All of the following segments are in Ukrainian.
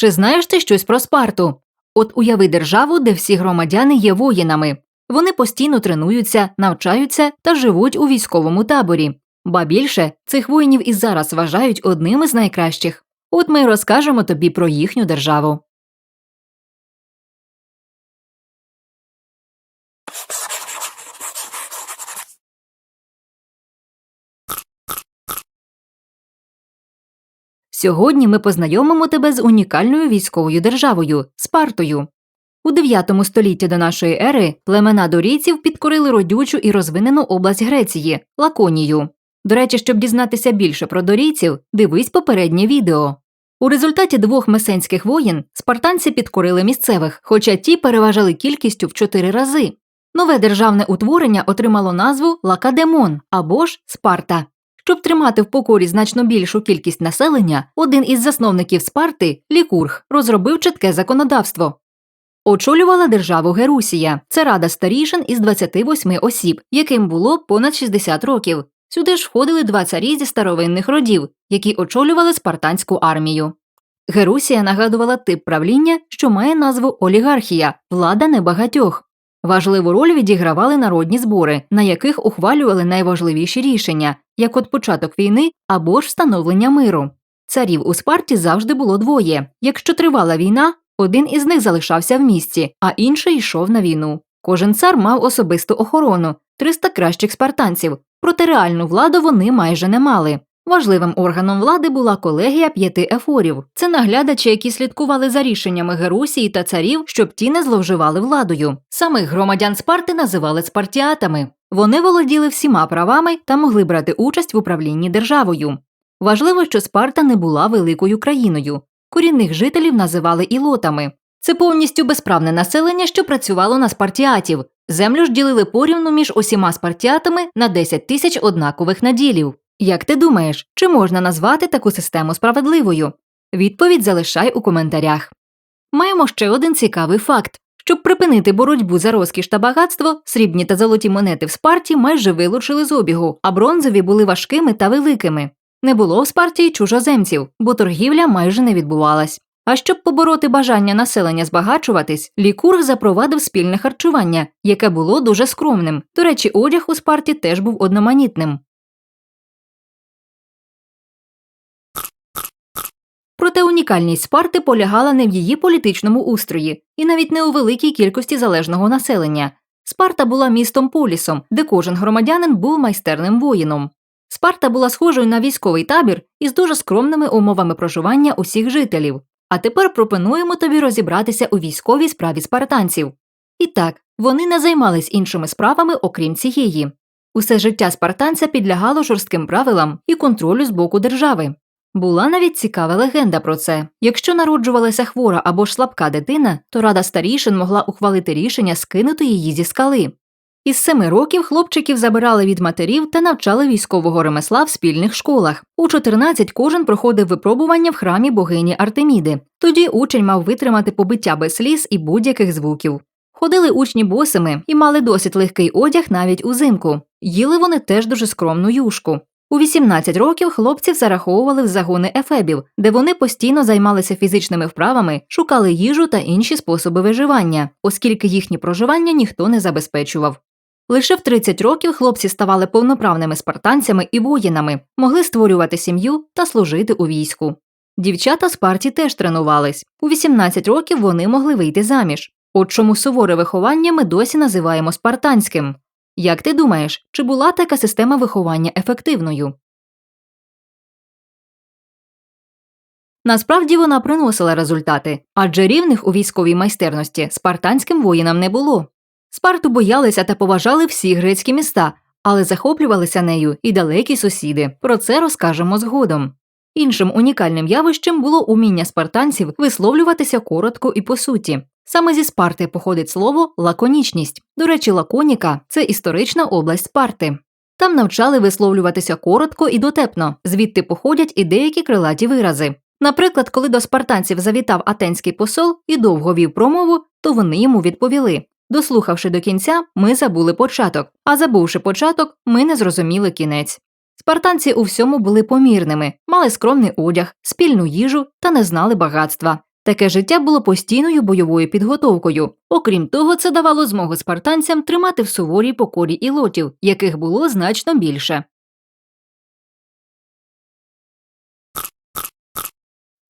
Чи знаєш ти щось про Спарту? От уяви державу, де всі громадяни є воїнами. Вони постійно тренуються, навчаються та живуть у військовому таборі. Ба більше цих воїнів і зараз вважають одними з найкращих. От ми розкажемо тобі про їхню державу. Сьогодні ми познайомимо тебе з унікальною військовою державою Спартою. У 9 столітті до нашої ери племена дорійців підкорили родючу і розвинену область Греції Лаконію. До речі, щоб дізнатися більше про дорійців, дивись попереднє відео. У результаті двох месенських воєн спартанці підкорили місцевих, хоча ті переважали кількістю в чотири рази. Нове державне утворення отримало назву Лакадемон або ж Спарта. Щоб тримати в покорі значно більшу кількість населення, один із засновників Спарти, Лікург, розробив чітке законодавство. Очолювала державу Герусія. Це рада старішин із 28 осіб, яким було понад 60 років. Сюди ж входили два царі зі старовинних родів, які очолювали спартанську армію. Герусія нагадувала тип правління, що має назву олігархія влада небагатьох. Важливу роль відігравали народні збори, на яких ухвалювали найважливіші рішення, як от початок війни або ж встановлення миру. Царів у Спарті завжди було двоє. Якщо тривала війна, один із них залишався в місті, а інший йшов на війну. Кожен цар мав особисту охорону 300 кращих спартанців, проте реальну владу вони майже не мали. Важливим органом влади була колегія п'яти ефорів. Це наглядачі, які слідкували за рішеннями Герусії та царів, щоб ті не зловживали владою. Самих громадян Спарти називали спартіатами. Вони володіли всіма правами та могли брати участь в управлінні державою. Важливо, що Спарта не була великою країною. Корінних жителів називали ілотами. Це повністю безправне населення, що працювало на спартіатів. Землю ж ділили порівну між усіма спартіатами на 10 тисяч однакових наділів. Як ти думаєш, чи можна назвати таку систему справедливою? Відповідь залишай у коментарях. Маємо ще один цікавий факт. Щоб припинити боротьбу за розкіш та багатство, срібні та золоті монети в Спарті майже вилучили з обігу, а бронзові були важкими та великими. Не було в Спарті чужоземців, бо торгівля майже не відбувалась. А щоб побороти бажання населення збагачуватись, лікург запровадив спільне харчування, яке було дуже скромним. До речі, одяг у Спарті теж був одноманітним. Проте унікальність Спарти полягала не в її політичному устрої і навіть не у великій кількості залежного населення. Спарта була містом полісом, де кожен громадянин був майстерним воїном. Спарта була схожою на військовий табір із дуже скромними умовами проживання усіх жителів. А тепер пропонуємо тобі розібратися у військовій справі спартанців. І так, вони не займались іншими справами, окрім цієї. Усе життя спартанця підлягало жорстким правилам і контролю з боку держави. Була навіть цікава легенда про це. Якщо народжувалася хвора або ж слабка дитина, то рада старішин могла ухвалити рішення скинути її зі скали. Із семи років хлопчиків забирали від матерів та навчали військового ремесла в спільних школах. У 14 кожен проходив випробування в храмі богині Артеміди. Тоді учень мав витримати побиття без сліз і будь-яких звуків. Ходили учні босими і мали досить легкий одяг навіть узимку. Їли вони теж дуже скромну юшку. У 18 років хлопців зараховували в загони ефебів, де вони постійно займалися фізичними вправами, шукали їжу та інші способи виживання, оскільки їхнє проживання ніхто не забезпечував. Лише в 30 років хлопці ставали повноправними спартанцями і воїнами, могли створювати сім'ю та служити у війську. Дівчата з партії теж тренувались. У 18 років вони могли вийти заміж. От чому суворе виховання ми досі називаємо спартанським. Як ти думаєш, чи була така система виховання ефективною? Насправді вона приносила результати, адже рівних у військовій майстерності спартанським воїнам не було. Спарту боялися та поважали всі грецькі міста, але захоплювалися нею і далекі сусіди. Про це розкажемо згодом. Іншим унікальним явищем було уміння спартанців висловлюватися коротко і по суті. Саме зі Спарти походить слово лаконічність. До речі, лаконіка це історична область Спарти. Там навчали висловлюватися коротко і дотепно, звідти походять і деякі крилаті вирази. Наприклад, коли до спартанців завітав атенський посол і довго вів промову, то вони йому відповіли Дослухавши до кінця, ми забули початок, а забувши початок, ми не зрозуміли кінець. Спартанці у всьому були помірними, мали скромний одяг, спільну їжу та не знали багатства. Таке життя було постійною бойовою підготовкою. Окрім того, це давало змогу спартанцям тримати в суворій покорі ілотів, яких було значно більше.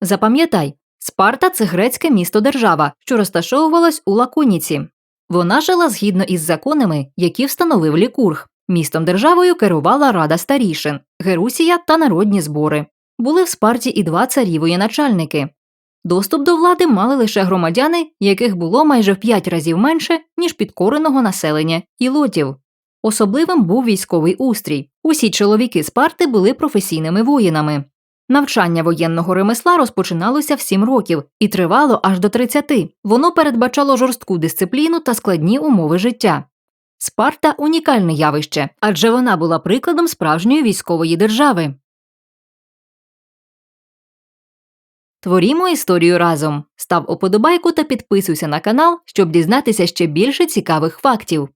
Запам'ятай, Спарта це грецьке місто-держава, що розташовувалась у Лаконіці. Вона жила згідно із законами, які встановив Лікург. Містом державою керувала Рада старішин, Герусія та народні збори. Були в Спарті і два царі воєначальники. Доступ до влади мали лише громадяни, яких було майже в п'ять разів менше, ніж підкореного населення ілотів. Особливим був військовий устрій. Усі чоловіки Спарти були професійними воїнами. Навчання воєнного ремесла розпочиналося в 7 років і тривало аж до 30. Воно передбачало жорстку дисципліну та складні умови життя. Спарта унікальне явище, адже вона була прикладом справжньої військової держави. Творімо історію разом. Став уподобайку та підписуйся на канал, щоб дізнатися ще більше цікавих фактів.